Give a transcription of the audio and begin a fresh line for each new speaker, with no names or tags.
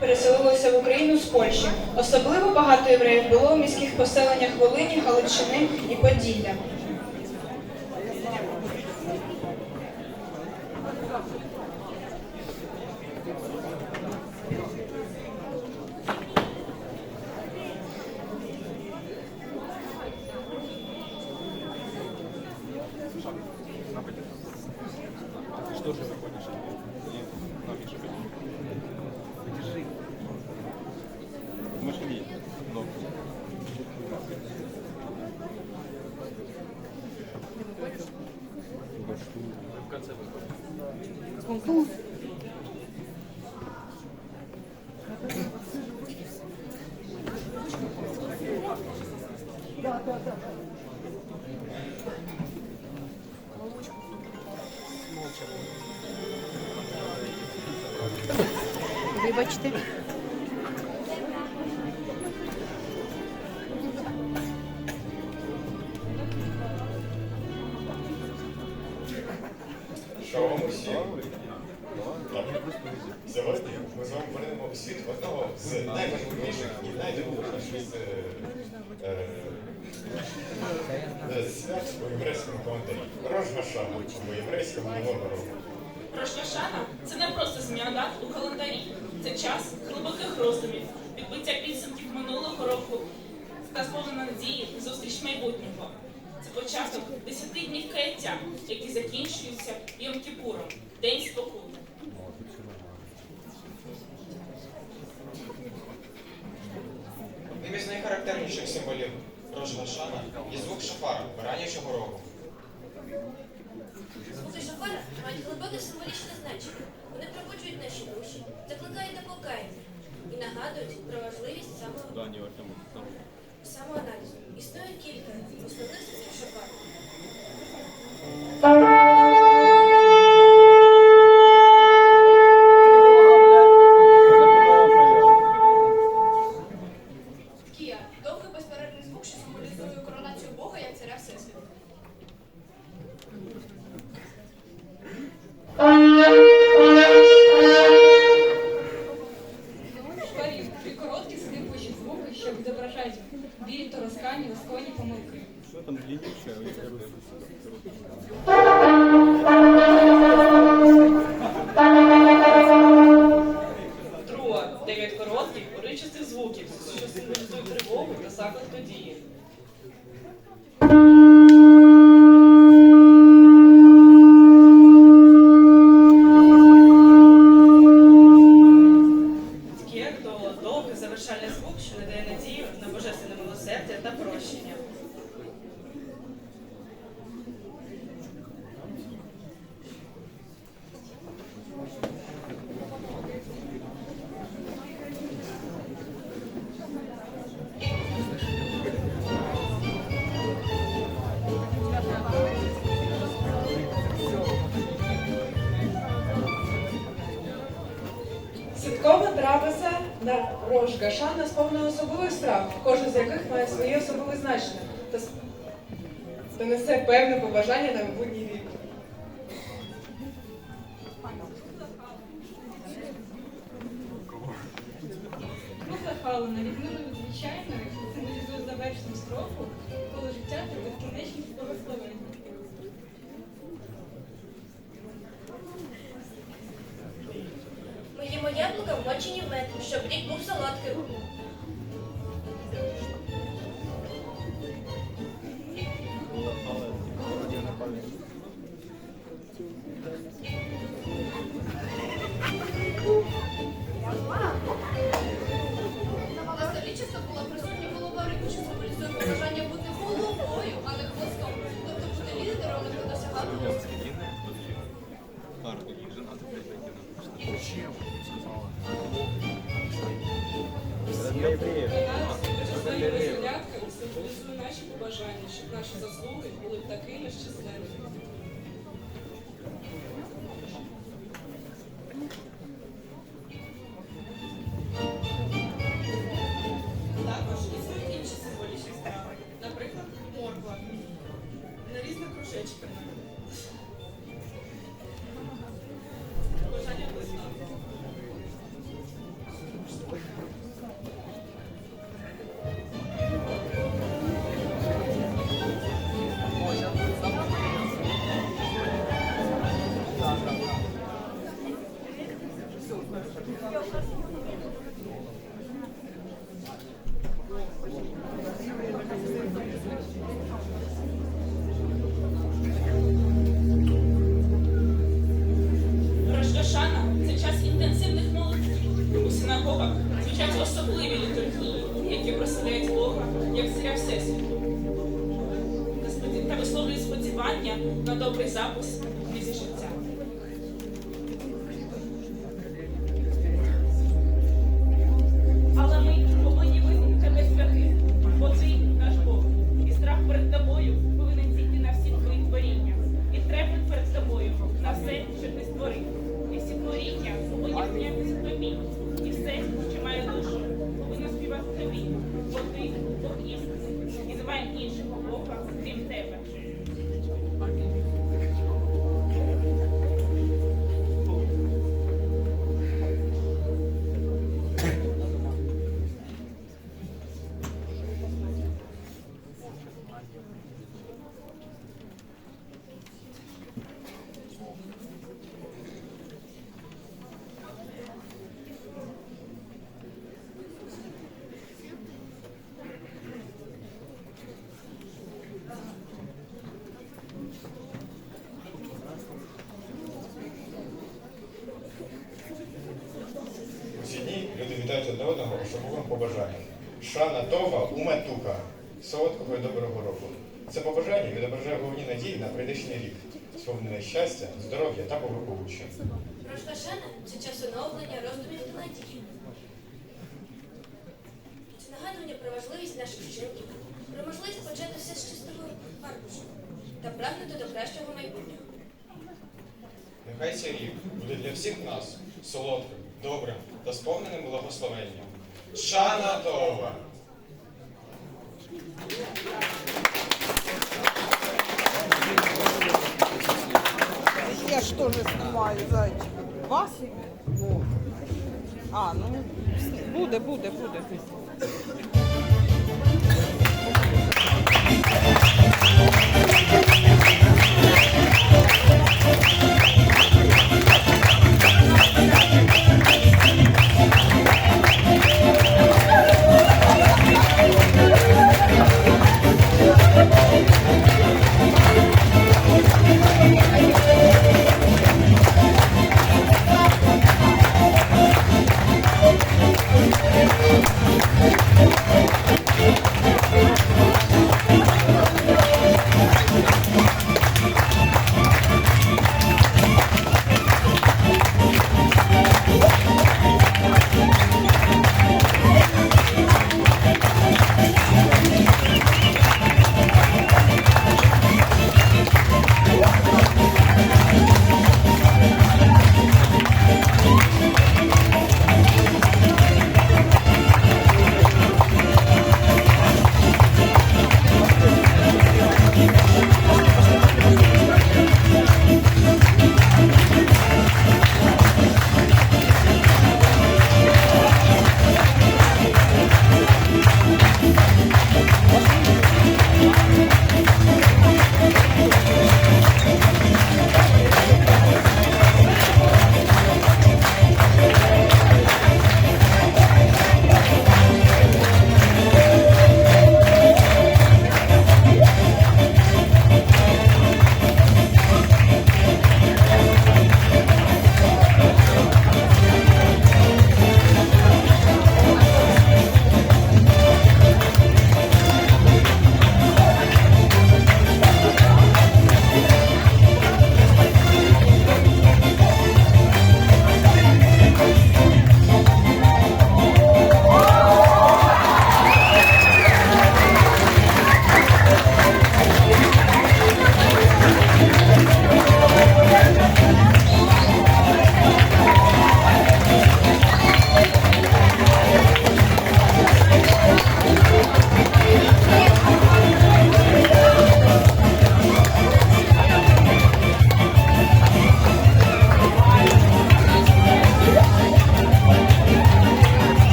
Переселилися в Україну з Польщі. Особливо багато євреїв було у міських поселеннях Волині, Галичини і Поділля.
конце
выбора. Конкурс. Да, да, да. Вибачте. Світ одного з найважливіших і найдивовижніших е, е, свят у єврейському календарі. Рож Гашана, або єврейського нового року.
Рош – це не просто зміна дат у календарі. Це час глибоких роздумів, підбиття підсумків минулого року та сповнена надії зустріч майбутнього. Це початок 10 днів каяття, які закінчуються Йом Кіпуром, День спокути.
Нагадують про важливість.
Там.
самоаналізу. Існує кілька основних.
Кія довгий безперервний звук, що символізує коронацію Бога як царя Всесвіту.
На
Рош Гашана сповнено особливих страв, кожен з яких має своє особливе значення та, та несе певне побажання на майбутній рік.
Кругла
яблука вмочені в мед, щоб рік був солодким.
Запис життя.
Побажанням. Шана Това уметука солодкого і доброго року. Це побажання відображає головні надії на прийдешній рік, сповнене щастя, здоров'я та благополуччя.
Рождашана це час оновлення, роздумів та надії. Це нагадування про важливість наших вчинків, про можливість почати все з чистого аркушу та прагнути до кращого майбутнього.
Нехай цей рік буде для всіх нас солодким, добрим та сповненим благословенням. Шана Това!
Я ж тоже снимаю, зайчик. Вас? А, ну, буде, буде, буде.